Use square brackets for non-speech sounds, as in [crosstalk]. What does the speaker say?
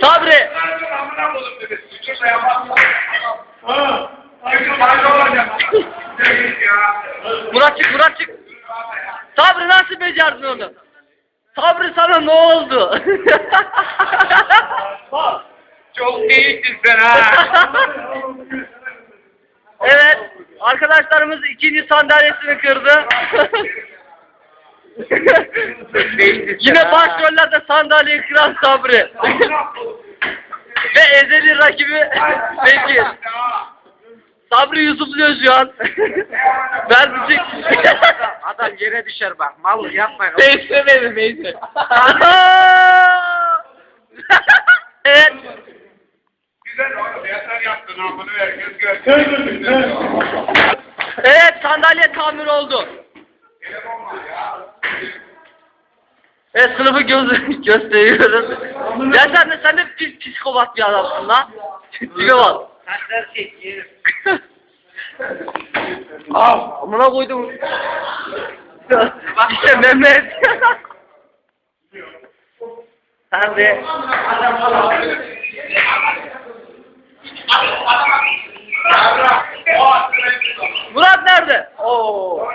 Sabri. Çık Murat çık. Sabri nasıl becerdin onu? Sabri sana ne oldu? Çok iyisin sen ha. evet. Arkadaşlarımız ikinci sandalyesini kırdı. Yine başrollerde sandalyeyi kıran Sabri. [laughs] Ve ezeli rakibi Bekir. Sabri Yusufluyor şu an. Ver müzik. Adam yere düşer bak. Yapmayın. [laughs] Neyse benim neyse. [laughs] evet. Güzel oğlum. Yeter yaptın. Bunu herkes görsün. Evet sandalye tamir oldu. Evet sınıfı göz [laughs] gösteriyoruz. Ya sen de sen de pis, psikopat bir adamsın lan. Tipe bak. Kaçlar çek Ah, amına koydum. [laughs] işte Mehmet. [laughs] sen de. Murat nerede? Oo.